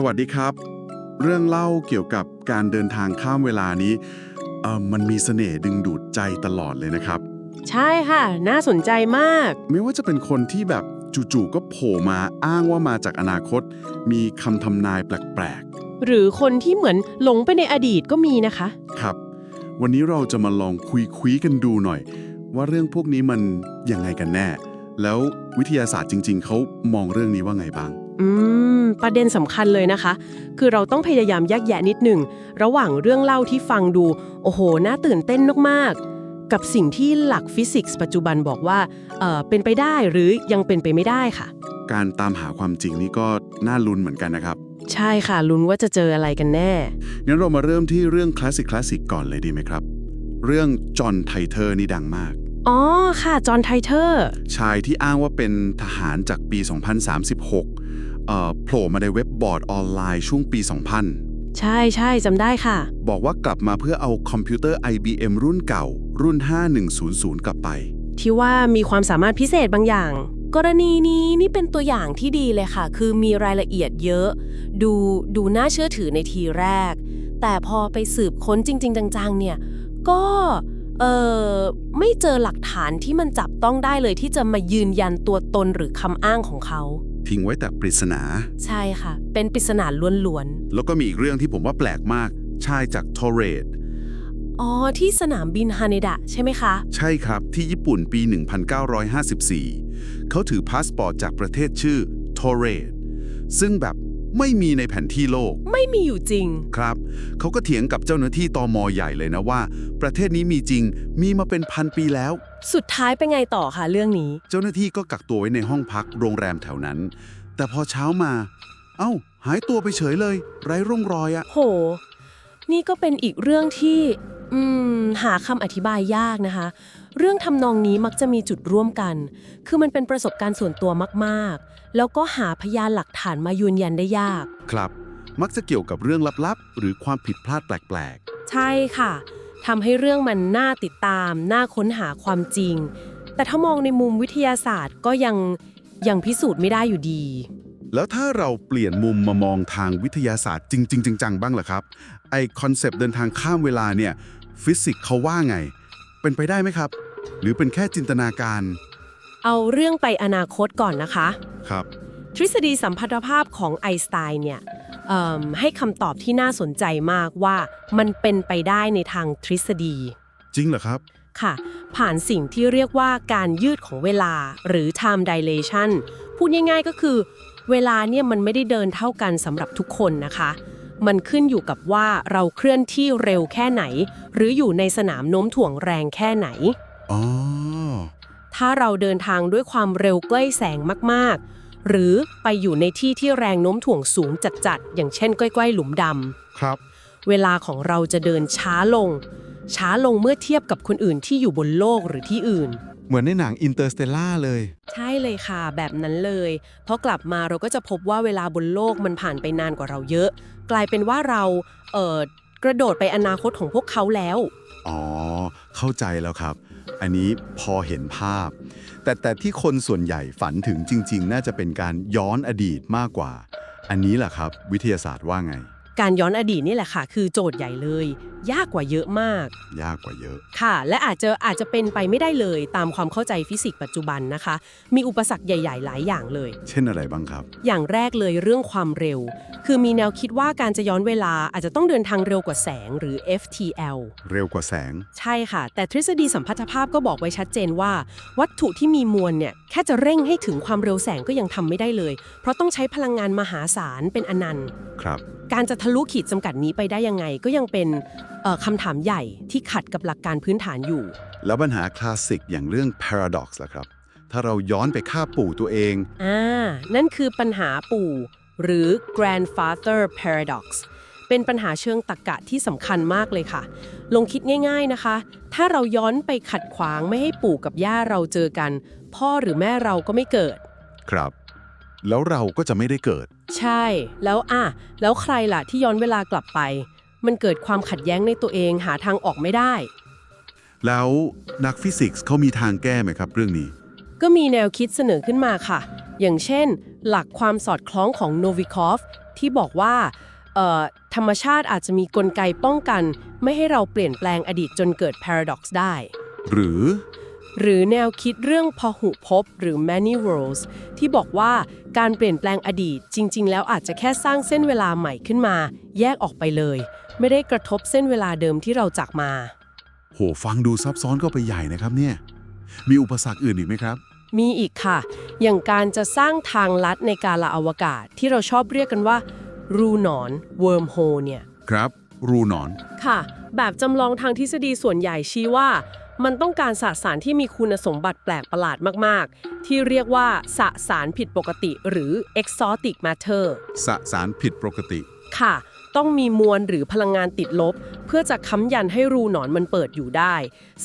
สวัสดีครับ เรื่องเล่าเกี่ยวกับการเดินทางข้ามเวลานี้เอ่อมันมีเสน่ห์ดึงดูดใจตลอดเลยนะครับ ใช่ค่ะ น่าสนใจมาก ไม่ว่าจะเป็นคนที่แบบจู่ๆก็โผล่มาอ้างว่ามาจากอนาคต มีคำทำนายแปลกหรือคนที่เหมือนหลงไปในอดีตก็มีนะคะ ๆ ครับ วันนี้เราจะมาลองคุยคุยๆกันดูหน่อย ว่าเรื่องพวกนี้มันยังไงกันแน่ แล้ววิทยาศาสตร์จริง ๆเขามองเรื่องนี้ว่าไงบ้าง อืม ประเด็นสำคัญเลยนะคะ คือเราต้องพยายามแยกแยะนิดหนึ่ง ระหว่างเรื่องเล่าที่ฟังดู โอ้โห น่าตื่นเต้นมากๆ กับสิ่งที่หลักฟิสิกส์ปัจจุบันบอกว่าเอ่อเป็นไปได้หรือยังเป็นไปไม่ได้ค่ะ การตามหาความจริงนี่ก็น่าลุ้นเหมือนกันนะครับ ใช่ค่ะลุ้นว่าจะเจออะไรกันแน่ งั้นเรามาเริ่มที่เรื่องคลาสสิกคลาสสิกก่อนเลยดีไหมครับ เรื่องจอห์นไทเทอร์นี่ดังมาก อ๋อค่ะจอห์นไทเทอร์ ชายที่อ้างว่าเป็นทหารจากปี 2036เอ่อ โผล่มาในเว็บบอร์ดออนไลน์ช่วงปี 2000 ใช่ใช่จำได้ค่ะ บอกว่ากลับมาเพื่อเอาคอมพิวเตอร์ IBM รุ่นเก่า รุ่น 5100 กลับไป ที่ว่ามีความสามารถพิเศษบางอย่าง กรณีนี้นี่เป็นตัวอย่างที่ดีเลยค่ะ คือมีรายละเอียดเยอะ ดูดูน่าเชื่อถือในทีแรก แต่พอไปสืบค้นจริง ๆ จังๆ เนี่ย ก็เออไม่เจอหลักฐานที่มันจับต้องได้เลยที่จะมายืนยันตัวตนหรือคำอ้างของเขา ทิ้งไว้แต่ปริศนา ใช่ค่ะ เป็นปริศนาล้วนแล้วก็มีอีกเรื่องที่ผมว่าแปลกมาก ชายจากทอเรดๆอ๋อ ที่สนามบินฮาเนดะใช่ไหมคะ ใช่ครับ ที่ญี่ปุ่นปี 1954 เขาถือพาสปอร์ตจากประเทศชื่อทอเรดซึ่งแบบ ไม่มีในแผนที่โลก ไม่มีอยู่จริง ครับ เขาก็เถียงกับเจ้าหน้าที่ตอมอใหญ่เลยนะว่า ประเทศนี้มีจริง มีมาเป็นพันปีแล้ว สุดท้ายเป็นไงต่อคะเรื่องนี้ เจ้าหน้าที่ก็กักตัวไว้ในห้องพักโรงแรมแถวนั้น แต่พอเช้ามา เอ้า หายตัวไปเฉยเลย ไร้ร่องรอยอะโห นี่ก็เป็นอีกเรื่องที่ อืม หาคำอธิบายยากนะคะ เรื่องทำนองนี้มักจะมีจุดร่วมกัน คือมันเป็นประสบการณ์ส่วนตัวมากๆ แล้วก็หาพยานหลักฐานมายืนยันได้ยาก ครับ มักจะเกี่ยวกับเรื่องลับๆ หรือความผิดพลาดแปลกใช่ค่ะทำให้เรื่องมันน่าติดตาม น่าค้นหาความจริง แต่ถ้ามองในมุมวิทยาศาสตร์ก็ยังยังพิสูจน์ไม่ได้อยู่ดีๆแล้วถ้าเราเปลี่ยนมุมมามองทางวิทยาศาสตร์จริง ๆ จังๆบ้างล่ะครับ ไอคอนเซปต์เดินทางข้ามเวลาเนี่ยฟิสิกส์เขาว่าไง เป็นไปได้ไหมครับ หรือเป็นแค่จินตนาการ เอาเรื่องไปอนาคตก่อนนะคะ ครับ ทฤษฎีสัมพัทธภาพของไอน์สไตน์เนี่ยเอิ่มให้คำตอบที่น่าสนใจมากว่ามันเป็นไปได้ในทางทฤษฎีจริงเหรอครับ ค่ะ ผ่านสิ่งที่เรียกว่าการยืดของเวลาหรือ time dilation พูดง่ายๆก็คือ เวลาเนี่ยมันไม่ได้เดินเท่ากันสำหรับทุกคนนะคะ มันขึ้นอยู่กับว่าเราเคลื่อนที่เร็วแค่ไหน หรืออยู่ในสนามโน้มถ่วงแรงแค่ไหน อ๋อ ถ้าเราเดินทางด้วยความเร็วใกล้แสงมากๆ หรือไปอยู่ในที่ที่แรงโน้มถ่วงสูงจัดๆ อย่างเช่นใกล้ๆหลุมดครับำ เวลาของเราจะเดินช้าลง ช้าลงเมื่อเทียบกับคนอื่นที่อยู่บนโลกหรือที่อื่น เหมือนในหนังอินเตอร์สเตลล่าเลย ใช่เลยค่ะ แบบนั้นเลยพอกลับมาเราก็จะพบว่าเวลาบนโลกมันผ่านไปนานกว่าเราเยอะ กลายเป็นว่าเราเอ่อกระโดดไปอนาคตของพวกเขาแล้ว อ๋อ เข้าใจแล้วครับ อันนี้พอเห็นภาพ แต่แต่ที่คนส่วนใหญ่ฝันถึงจริง ๆ น่าจะเป็นการย้อนอดีตมากกว่า อันนี้แหละครับ วิทยาศาสตร์ว่าไง การย้อนอดีตนี่แหละค่ะ คือโจทย์ใหญ่เลย ยากกว่าเยอะมาก ยากกว่าเยอะ ค่ะ และอาจจะอาจจะเป็นไปไม่ได้เลยตามความเข้าใจฟิสิกส์ปัจจุบันนะคะ มีอุปสรรคใหญ่ ๆ หลายอย่างเลย เช่นอะไรบ้างครับ อย่างแรกเลยเรื่องความเร็ว คือมีแนวคิดว่าการจะย้อนเวลาอาจจะต้องเดินทางเร็วกว่าแสงหรือ FTL เร็วกว่าแสง ใช่ค่ะ แต่ทฤษฎีสัมพัทธภาพก็บอกไว้ชัดเจนว่า วัตถุที่มีมวลเนี่ยแค่จะเร่งให้ถึงความเร็วแสงก็ยังทำไม่ได้เลย เพราะต้องใช้พลังงานมหาศาลเป็นอนันต์ ครับการจะทะลุขีดจำกัดนี้ไปได้ยังไง ก็ยังเป็นเอ่อคำถามใหญ่ที่ขัดกับหลักการพื้นฐานอยู่ แล้วปัญหาคลาสสิกอย่างเรื่อง paradox ล่ะครับ ถ้าเราย้อนไปฆ่าปู่ตัวเองอ่านั่นคือปัญหาปู่หรือ grandfather paradox เป็นปัญหาเชิงตรรกะที่สำคัญมากเลยค่ะลองคิดง่าย ๆนะคะ ถ้าเราย้อนไปขัดขวางไม่ให้ปู่กับย่าเราเจอกัน พ่อหรือแม่เราก็ไม่เกิด ครับ แล้วเราก็จะไม่ได้เกิด ใช่ แล้วอะแล้วใครล่ะที่ย้อนเวลากลับไป มันเกิดความขัดแย้งในตัวเองหาทางออกไม่ได้ แล้วนักฟิสิกส์เขามีทางแก้ไหมครับ เรื่องนี้ ก็มีแนวคิดเสนอขึ้นมาค่ะ อย่างเช่น หลักความสอดคล้องของโนวิคอฟที่บอกว่าเอ่อธรรมชาติอาจจะมีกลไกป้องกัน ไม่ให้เราเปลี่ยนแปลงอดีตจนเกิด paradox ได้ หรือ หรือแนวคิดเรื่องพหุภพหรือ many worlds ที่บอกว่าการเปลี่ยนแปลงอดีตจริง ๆ แล้วอาจจะแค่สร้างเส้นเวลาใหม่ขึ้นมา แยกออกไปเลย ไม่ได้กระทบเส้นเวลาเดิมที่เราจากมา โห ฟังดูซับซ้อนก็ไปใหญ่นะครับเนี่ย มีอุปสรรคอื่นอีกไหมครับ มีอีกค่ะ อย่างการจะสร้างทางลัดในการละอวกาศที่เราชอบเรียกกันว่า รูหนอน wormhole เนี่ย ครับ รูหนอน ค่ะ แบบจำลองทางทฤษฎีส่วนใหญ่ชี้ว่า มันต้องการสสารที่มีคุณสมบัติแปลกประหลาดมาก ๆ ที่เรียกว่าสสารผิดปกติหรือ exotic matter สสารผิดปกติ ค่ะ ต้องมีมวลหรือพลังงานติดลบ เพื่อจะค้ำยันให้รูหนอนมันเปิดอยู่ได้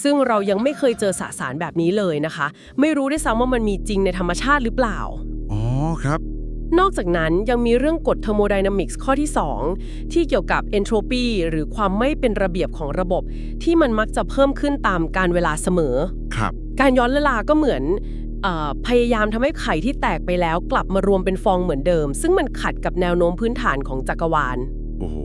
ซึ่งเรายังไม่เคยเจอสสารแบบนี้เลยนะคะ ไม่รู้ด้วยซ้ำว่ามันมีจริงในธรรมชาติหรือเปล่า อ๋อครับ นอกจากนั้นยังมีเรื่องกฎเทอร์โมไดนามิกส์ข้อที่ 2 ที่เกี่ยวกับเอนโทรปีหรือความไม่เป็นระเบียบของระบบ ที่มันมักจะเพิ่มขึ้นตามการเวลาเสมอ ครับ การย้อนเวลาก็เหมือนเออพยายามทำให้ไข่ที่แตกไปแล้วกลับมารวมเป็นฟองเหมือนเดิม ซึ่งมันขัดกับแนวโน้มพื้นฐานของจักรวาล โอ้โห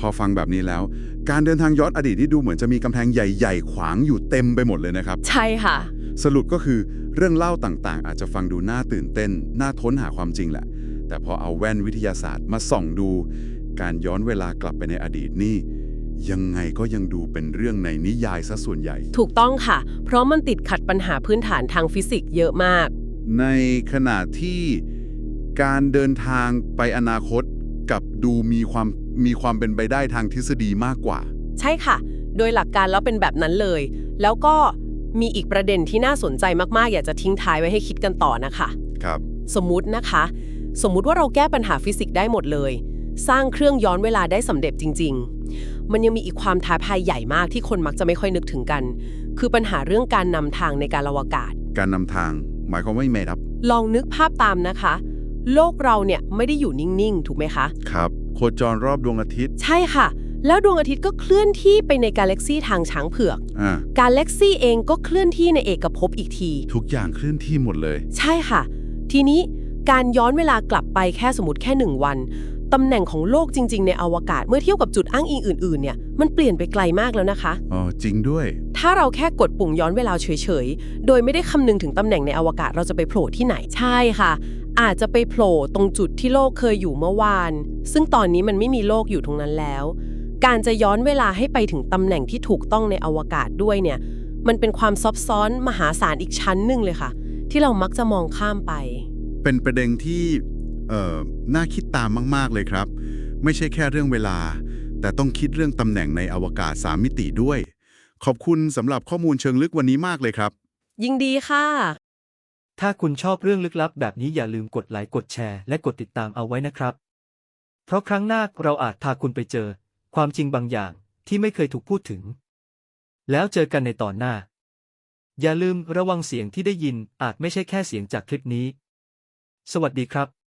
พอฟังแบบนี้แล้ว การเดินทางย้อนอดีตที่ดูเหมือนจะมีกำแพงใหญ่ ๆ ขวางอยู่เต็มไปหมดเลยนะครับ ใช่ค่ะ สรุปก็คือเรื่องเล่าต่างๆ อาจจะฟังดูน่าตื่นเต้น น่าค้นหาความจริงแหละ แต่พอเอาแว่นวิทยาศาสตร์มาส่องดู การย้อนเวลากลับไปในอดีตนี่ ยังไงก็ยังดูเป็นเรื่องในนิยายซะส่วนใหญ่ ถูกต้องค่ะ เพราะมันติดขัดปัญหาพื้นฐานทางฟิสิกส์เยอะมาก ในขณะที่การเดินทางไปอนาคตกับดูมีความมีความเป็นไปได้ทางทฤษฎีมากกว่า ใช่ค่ะ โดยหลักการแล้วเป็นแบบนั้นเลย แล้วก็ มีอีกประเด็นที่น่าสนใจมากๆ อยากจะทิ้งท้ายไว้ให้คิดกันต่อนะคะ ครับ สมมุตินะคะ สมมุติว่าเราแก้ปัญหาฟิสิกส์ได้หมดเลย สร้างเครื่องย้อนเวลาได้สำเร็จจริง ๆ มันยังมีอีกความท้าทายใหญ่มากที่คนมักจะไม่ค่อยนึกถึงกัน คือปัญหาเรื่องการนำทางในการอวกาศ การนำทาง หมายความว่าไม่ครับ ลองนึกภาพตามนะคะ โลกเราเนี่ยไม่ได้อยู่นิ่ง ๆ ถูกไหมคะ ครับ โคจรรอบดวงอาทิตย์ ใช่ค่ะ แล้วดวงอาทิตย์ก็เคลื่อนที่ไปในกาแล็กซีทางช้างเผือก อ่ากาแล็กซีเองก็เคลื่อนที่ในเอกภพอีกที ทุกอย่างเคลื่อนที่หมดเลย ใช่ค่ะ ทีนี้การย้อนเวลากลับไปแค่สมมติแค่หนึ่งวัน ตำแหน่งของโลกจริง ๆ ในอวกาศเมื่อเทียบกับจุดอ้างอิงอื่น ๆ เนี่ย มันเปลี่ยนไปไกลมากแล้วนะคะ อ๋อ จริงด้วย ถ้าเราแค่กดปุ่มย้อนเวลาเฉย ๆ โดยไม่ได้คำนึงถึงตำแหน่งในอวกาศเราจะไปโผล่ที่ไหน ใช่ค่ะ อาจจะไปโผล่ตรงจุดที่โลกเคยอยู่เมื่อวาน ซึ่งตอนนี้มันไม่มีโลกอยู่ตรงนั้นแล้ว การจะย้อนเวลาให้ไปถึงตำแหน่งที่ถูกต้องในอวกาศด้วยเนี่ย มันเป็นความซับซ้อนมหาศาลอีกชั้นหนึ่งเลยค่ะ ที่เรามักจะมองข้ามไป เป็นประเด็นที่เอ่อน่าคิดตามมาก ๆ เลยครับ ไม่ใช่แค่เรื่องเวลา แต่ต้องคิดเรื่องตำแหน่งในอวกาศ 3 มิติด้วย ขอบคุณสำหรับข้อมูลเชิงลึกวันนี้มากเลยครับ ยิงดีค่ะ ถ้าคุณชอบเรื่องลึกลับแบบนี้อย่าลืมกดไลค์กดแชร์ และกดติดตามเอาไว้นะครับ เพราะครั้งหน้าเราอาจพาคุณไปเจอ ความจริงบางอย่างที่ไม่เคยถูกพูดถึง แล้วเจอกันในตอนหน้า อย่าลืมระวังเสียงที่ได้ยินอาจไม่ใช่แค่เสียงจากคลิปนี้ สวัสดีครับ